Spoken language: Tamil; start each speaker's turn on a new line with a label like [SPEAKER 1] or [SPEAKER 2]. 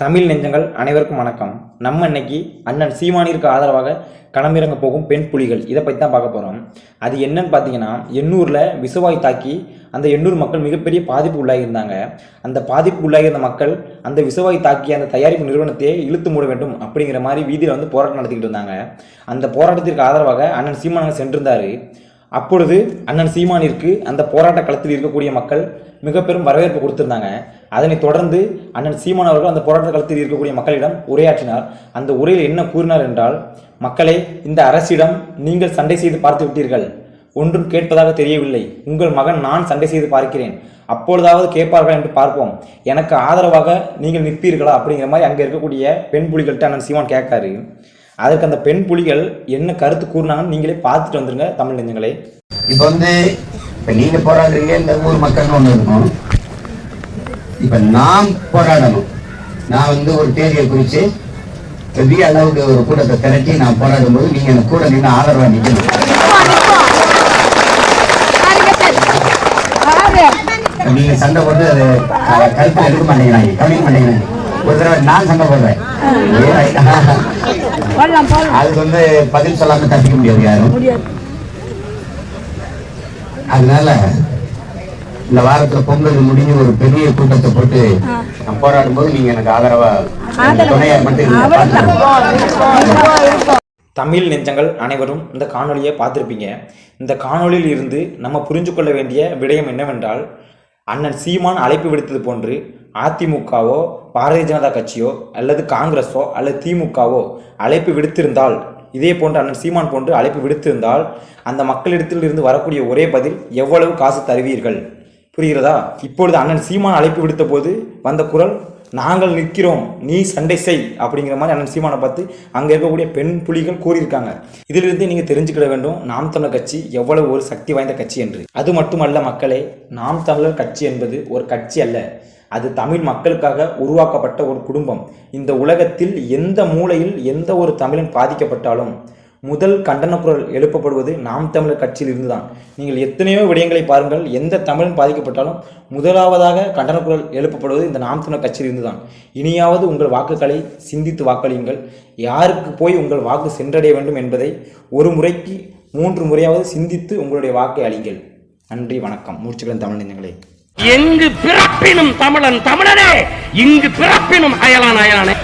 [SPEAKER 1] தமிழ் நெஞ்சங்கள் அனைவருக்கும் வணக்கம். நம்ம இன்னைக்கு அண்ணன் சீமானிற்கு ஆதரவாக களமிறங்க போகும் பெண் புலிகள். இதை பற்றி தான் பார்க்க போகிறோம் அது என்னன்னு பார்த்தீங்கன்னா எண்ணூரில் விசுவாய் தாக்கி அந்த எண்ணூர் மக்கள் மிகப்பெரிய பாதிப்பு உள்ளாகியிருந்தாங்க அந்த பாதிப்பு உள்ளாகியிருந்த மக்கள் அந்த விசுவாய் தாக்கி அந்த தயாரிப்பு நிறுவனத்தையே இழுத்து மூட வேண்டும் அப்படிங்கிற மாதிரி வீதியில் வந்து போராட்டம் நடத்திக்கிட்டு இருந்தாங்க. அந்த போராட்டத்திற்கு ஆதரவாக அண்ணன் சீமானங்க சென்றிருந்தார். அப்பொழுது அண்ணன் சீமானிற்கு அந்த போராட்ட களத்தில் இருக்கக்கூடிய மக்கள் மிக பெரும் வரவேற்பு கொடுத்திருந்தாங்க. அதனைத் தொடர்ந்து அண்ணன் சீமான் அவர்கள் அந்த போராட்ட களத்தில் இருக்கக்கூடிய மக்களிடம் உரையாற்றினார். அந்த உரையில் என்ன கூறினார் என்றால் மக்களே இந்த அரசிடம் நீங்கள் சண்டை செய்து பார்த்து விட்டீர்கள். ஒன்றும் கேட்பதாக தெரியவில்லை. உங்கள் மகன் நான் சண்டை செய்து பார்க்கிறேன். அப்பொழுதாவது கேட்பார்கள் என்று பார்ப்போம். எனக்கு ஆதரவாக நீங்கள் நிற்பீர்களா? அப்படிங்கிற மாதிரி அங்கே இருக்கக்கூடிய பெண் புலிகள்கிட்ட அண்ணன் சீமான் கேட்காரு. அதற்கு அந்த பெண் புலிகள் என்ன கருத்து கூறினாங்கன்னு நீங்களே பார்த்துட்டு வந்துருங்க தமிழ் நெஞ்சங்களே.
[SPEAKER 2] இப்போ வந்து இப்போ நீங்க போராடுறீங்க இந்த ஊர் மக்கள்னு ஒன்று இருக்கும் இப்போ நாம் போராடணும். நான் வந்து ஒரு தேதியை குறித்து பெரிய அளவுக்கு ஒரு கூட்டத்தை திரட்டி நான் போராடும் போது நீங்க எனக்கு கூட நின்று ஆதரவா நிற்கணும் நீங்க சண்டை போட்டு அது கருத்துல எடுக்க மாட்டேங்கிறாங்க. கவனிக்க மாட்டேங்கிறாங்க. ஒரு தடவை நான் சண்டை போடுறேன். அதுக்கு வந்து பதில் சொல்லாம தப்பிக்க முடியாது யாரும். அதனால இந்த வாரத்துல பொங்கல் முடிஞ்சு ஒரு பெரிய கூட்டத்தை போட்டு நான் போராடும் போது நீங்க எனக்கு ஆதரவா துணையா மட்டும்.
[SPEAKER 1] தமிழ் நெஞ்சங்கள் அனைவரும் இந்த காணொளியை பார்த்துருப்பீங்க. இந்த காணொளியில் இருந்து நம்ம புரிஞ்சு கொள்ள வேண்டிய விடயம் என்னவென்றால் அண்ணன் சீமான் அழைப்பு விடுத்தது போன்று அதிமுகவோ பாரதிய ஜனதா கட்சியோ அல்லது காங்கிரஸோ அல்லது திமுகவோ அழைப்பு விடுத்திருந்தால் இதே போன்று அண்ணன் சீமான் போன்று அழைப்பு விடுத்திருந்தால் அந்த மக்களிடத்தில் இருந்து வரக்கூடிய ஒரே பதில் எவ்வளவு காசு தருவீர்கள்? புரிகிறதா? இப்பொழுது அண்ணன் சீமான் அழைப்பு விடுத்த போது வந்த குரல் நாங்கள் நிற்கிறோம் நீ சண்டை செய் அப்படிங்கிற மாதிரி அண்ணன் சீமானை பார்த்து அங்கே இருக்கக்கூடிய பெண் புலிகள் கூறியிருக்காங்க. இதிலிருந்து நீங்கள் தெரிஞ்சுக்கிட வேண்டும் நாம் தமிழர் கட்சி எவ்வளவு ஒரு சக்தி வாய்ந்த கட்சி என்று. அது மட்டுமல்ல மக்களே நாம் தமிழர் கட்சி என்பது ஒரு கட்சி அல்ல. அது தமிழ் மக்களுக்காக உருவாக்கப்பட்ட ஒரு குடும்பம். இந்த உலகத்தில் எந்த மூலையில் எந்த ஒரு தமிழன் பாதிக்கப்பட்டாலும் முதல் கண்டன குரல் எழுப்பப்படுவது நாம் தமிழர் கட்சியில் இருந்துதான். நீங்கள் எத்தனையோ விடயங்களை பாருங்கள் எந்த தமிழன் பாதிக்கப்பட்டாலும் முதலாவதாக கண்டன குரல் எழுப்பப்படுவது இந்த நாம் தமிழர் கட்சியில் இருந்துதான். இனியாவது உங்கள் வாக்குகளை சிந்தித்து வாக்களியுங்கள். யாருக்கு போய் உங்கள் வாக்கு சென்றடைய வேண்டும் என்பதை ஒரு முறைக்கு மூன்று முறையாவது சிந்தித்து உங்களுடைய வாக்கை அளிங்கள் நன்றி வணக்கம். மூச்சுக்களன் தமிழ் நெஞ்சங்களே
[SPEAKER 3] எங்கு பிறப்பினும் தமிழன் தமிழனே இங்கு பிறப்பினும் அயலான் அயலானே.